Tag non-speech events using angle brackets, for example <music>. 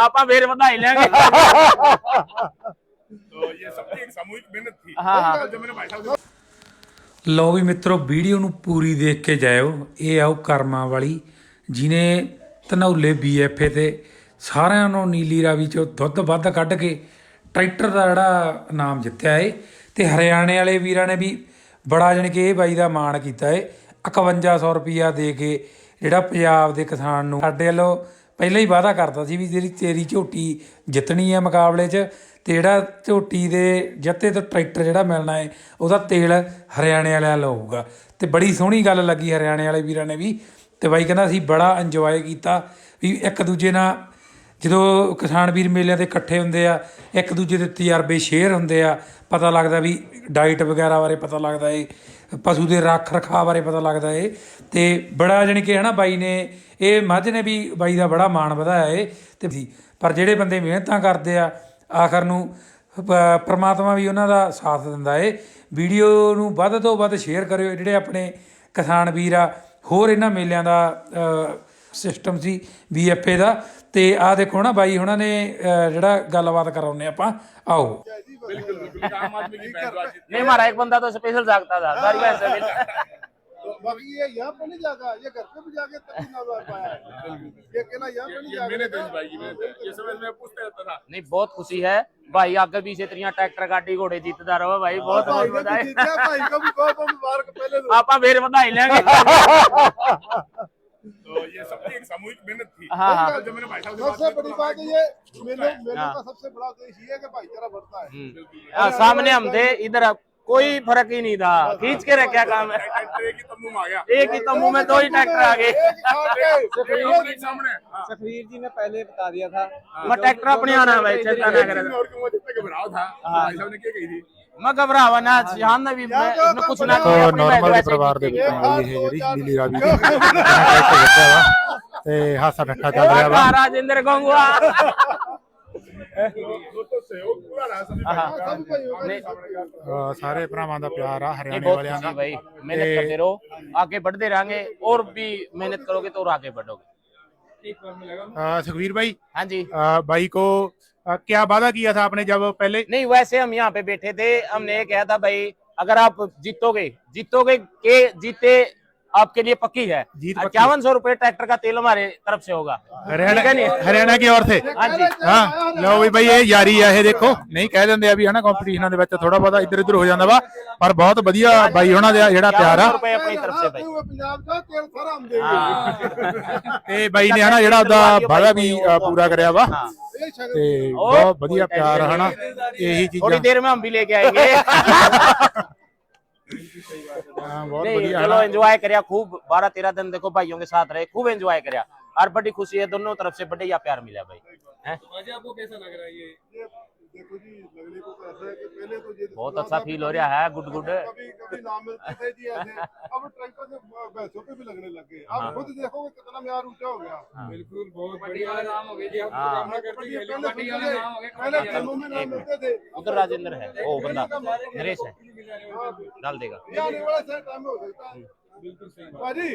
ਆਪਾਂ ਫੇਰ ਵਧਾਈ ਲੈਣਗੇ तो ये सबकी एक सामूहिक मेहनत थी हाँ, हाँ। कल जब मैंने भाई साहब से ਲਓ ਵੀ ਮਿੱਤਰੋ ਵੀਡੀਓ ਨੂੰ ਪੂਰੀ ਦੇਖ ਕੇ ਜਾਇਓ ਇਹ ਆਓ ਕਰਮਾਂ ਵਾਲੀ ਜਿਨੇ ਧਨੌਲੇ ਬੀਐਫਏ ਤੇ ਸਾਰਿਆਂ ਨੂੰ ਨੀਲੀ ਰਾਵੀ ਚੋਂ ਦੁੱਧ ਵੱਧ ਕੱਢ ਕੇ ਟਰੈਕਟਰ ਦਾ ਜਿਹੜਾ ਨਾਮ ਜਿੱਤਿਆ ਏ ਤੇ ਹਰਿਆਣੇ ਵਾਲੇ ਵੀਰਾਂ ਨੇ ਵੀ ਬੜਾ ਜਾਣੀ ਕਿ ਇਹ ਬਾਈ ਦਾ ਮਾਣ ਕੀਤਾ ਏ 5100 ਰੁਪਿਆ ਦੇ ਕੇ ਜਿਹੜਾ ਪੰਜਾਬ ਦੇ ਕਿਸਾਨ ਨੂੰ ਸਾਡੇ ਵੱਲੋਂ ਪਹਿਲਾਂ ਹੀ ਵਾਅਦਾ ਕਰਦਾ ਸੀ ਵੀ ਜਿਹੜੀ ਤੇਰੀ ਝੋਟੀ ਜਿੱਤਣੀ ਹੈ ਮੁਕਾਬਲੇ 'ਚ, ਤੇ ਜਿਹੜਾ ਝੋਟੀ ਦੇ ਜੱਤੇ ਤੋਂ ਟਰੈਕਟਰ ਜਿਹੜਾ ਮਿਲਣਾ ਹੈ ਉਹਦਾ ਤੇਲ ਹਰਿਆਣੇ ਵਾਲਿਆਂ ਲਊਗਾ ਤੇ ਬੜੀ ਸੋਹਣੀ ਗੱਲ ਲੱਗੀ ਹਰਿਆਣੇ ਵਾਲੇ ਵੀਰਾਂ ਨੇ ਵੀ, ਤੇ ਬਾਈ ਕਹਿੰਦਾ ਅਸੀਂ ਬੜਾ ਇੰਜੋਏ ਕੀਤਾ ਵੀ ਇੱਕ ਦੂਜੇ ਨਾਲ ਜਦੋਂ ਕਿਸਾਨ ਵੀਰ ਮੇਲਿਆਂ ਤੇ ਇਕੱਠੇ ਹੁੰਦੇ ਆ, ਇੱਕ ਦੂਜੇ ਦੇ ਤਜਰਬੇ ਸ਼ੇਅਰ ਹੁੰਦੇ ਆ, ਪਤਾ ਲੱਗਦਾ ਵੀ ਡਾਈਟ ਵਗੈਰਾ ਬਾਰੇ ਪਤਾ ਲੱਗਦਾ ਏ ਪਸ਼ੂ ਦੇ ਰੱਖ ਰਖਾਅ ਬਾਰੇ ਪਤਾ ਲੱਗਦਾ ਏ ਤੇ ਬੜਾ ਜਾਣੀ ਕਿ ਹਨਾ ਬਾਈ ਨੇ, ਇਹ ਮੱਝ ਨੇ ਵੀ ਬਾਈ ਦਾ ਬੜਾ ਮਾਣ ਵਧਾਇਆ ਏ ਤੇ ਸੀ। ਪਰ ਜਿਹੜੇ ਬੰਦੇ ਮਿਹਨਤਾਂ ਕਰਦੇ ਆ, ਆਖਰ ਨੂੰ ਪਰਮਾਤਮਾ ਵੀ ਉਹਨਾਂ ਦਾ ਸਾਥ ਦਿੰਦਾ ਏ ਵੀਡੀਓ ਨੂੰ ਵੱਧ ਤੋਂ ਵੱਧ ਸ਼ੇਅਰ ਕਰਿਓ, ਜਿਹੜੇ ਆਪਣੇ ਕਿਸਾਨ ਵੀਰ ਆ, ਹੋਰ ਇਹਨਾਂ ਮੇਲਿਆਂ ਦਾ ਸਿਸਟਮ ਸੀ ਬੀਐਫਏ ਦਾ ਤੇ ਆ ਦੇਖੋ ਨਾ ਬਾਈ ਉਹਨਾਂ ਨੇ ਅ, ਜਿਹੜਾ ਗੱਲਬਾਤ ਕਰਾਉਨੇ ਆਪਾਂ ਆਓ बिल्कुल बिल्कुल आम आदमी की बहन आज नहीं हमारा एक बंदा तो स्पेशल जागता था सारी भैंस से मिल- तो बाकी ये यहाँ पे नहीं जागा ये घर पे भी जाके तभी ना लड़ पाया है ये अकेला यहाँ पे नहीं ये जागा मैंने तो इस भाई की मेहनत है ये समझ में पूछते रहता था नहीं बहुत खुशी है भाई आगे पीछे तेरिया ट्रैक्टर गाड़ी घोड़े जीतदा रहो भाई बहुत भाई बहुत को भी बधाई जीत गया, भाई को भी बहुत बहुत मुबारक पहले तो ਆਪਾਂ ਫੇਰ ਵਧਾਈ ਲੈਣਗੇ तो ये सबकी एक सामूहिक मेहनत थी हाँ, हाँ। कल जब मैंने भाई साहब से बात सबसे की, बड़ी तो बात हमारा ये एक मेलों होता है। मेलों हाँ। का सबसे बड़ा उद्देश्य ये है कि भाईचारा बढ़ता है हाँ, सामने हम थे इधर कोई फर्क ही नहीं था खींच के रखा काम है ट्रैक्टर एक ही तंबू में आ गया एक ही तंबू में दो ही ट्रैक्टर आ गए एक आगे, एक सामने हाँ। सखवीर जी ने पहले बता दिया था मैं ट्रैक्टर अपने आना है भाई चिंता ना एक करे दिन और क्यों जितने घबराव था तो भाई साहब ने क्या कही थी मैं घबरावा ना जान ना भी मैं इसमें कुछ ना तो किया, अपनी भैंस ਨਾਰਮਲ वैसे ਪਰਿਵਾਰ ਦੇ जीती ਵਿੱਚ है। ਆਈ ਇਹ ਜਿਹੜੀ ਨੀਲੀ ਰਾਵੀ ਦੀ ਟਰੈਕਟਰ ਦਿੱਤਾ ਵਾ ਤੇ ਹਾਸਾ ਠੱਠਾ ਚੱਲ ਰਿਹਾ ਵਾ वाह, राजेंद्र गंगवा दोस्तों सहयोग पूरा रहा सभी हाँ। भाइयों का। सब भाइयों का। आमने सामने का। ਅਹ ਸਾਰੇ ਭਰਾਵਾਂ ਦਾ ਪਿਆਰ ਆ नहीं ਹਰਿਆਣੇ बहुत ਵਾਲਿਆਂ खुशी ਦਾ भाई मेहनत करते रहो आगे बढ़ते रहेंगे और भी मेहनत करोगे तो और आगे बढ़ोगे अह, सुखवीर भाई हाँ जी अह, भाई को अह, क्या वादा किया था आपने जब पहले नहीं वैसे हम यहाँ पे बैठे थे हमने ये कहा था भाई अगर आप जीतोगे जीतोगे के जीते आपके लिए पक्की है जीत पक्की। इक्यावन सौ रुपए ट्रैक्टर का तेल हमारे तरफ से होगा हरियाणा ठीक है नहीं? ਹਰਿਆਣਾ ਕੀ ਔਰ ਥੇ हाँ जी ਹਾਂ ਲਓ ਵੀ ਭਾਈ ਇਹ ਯਾਰੀ ਆ ਇਹ ਦੇਖੋ ਨਹੀਂ ਕਹਿ ਦਿੰਦੇ ਆ ਵੀ ਹਨਾ ਕੰਪੀਟੀਸ਼ਨਾਂ ਦੇ ਵਿੱਚ ਥੋੜਾ ਬਹੁਤਾ ਇੱਧਰ ਉੱਧਰ ਹੋ ਜਾਂਦਾ ਵਾ ਪਰ ਬਹੁਤ ਵਧੀਆ ਬਾਈ ਉਹਨਾਂ ਦਾ ਜਿਹੜਾ ਪਿਆਰ ਆ 51 रुपए अपनी तरफ से भाई हुए पंजाब का तेल सारा हम देंगे ਤੇ ਬਾਈ ਨੇ ਹਨਾ ਜਿਹੜਾ ਉਹਦਾ ਵਾਦਾ ਵੀ ਅਹ, ਪੂਰਾ ਕਰਿਆ ਵਾ हाँ ये शगन ਤੇ ਬਹੁਤ ਵਧੀਆ ਪਿਆਰ ਆ ਹਨਾ ਇਹੀ थोड़ी ਚੀਜ਼ਾਂ देर में हम <laughs> भी लेके आएंगे हाँ बहुत नहीं बढ़िया चलो एंजॉय करिया खूब बारह तेरह दिन देखो भाइयों के साथ रहे खूब एंजॉय करिया और बड़ी खुशी है दोनों तरफ से बढ़िया प्यार मिला भाई हैं आपको कैसा लग रहा है ये देखो जी लगने को तो ऐसा है कि पहले तो ये बहुत अच्छा फील हो रहा है गुड गुड कभी कभी नाम मिलते थे जी ऐसे अब ट्रैक्टर से भैंसों पे भी लगने लग गए अब खुद देखोगे कितना म्यार ऊंचा हो गया बिल्कुल बहुत बढ़िया नाम हो गया जी हम हाँ। पहले पहले फिल्मों में नाम मिलते थे उधर राजेंद्र है ओ बंदा नरेश है डाल देगा ये आने वाला सही टाइम में हो सकता है बिल्कुल सही बात भाजी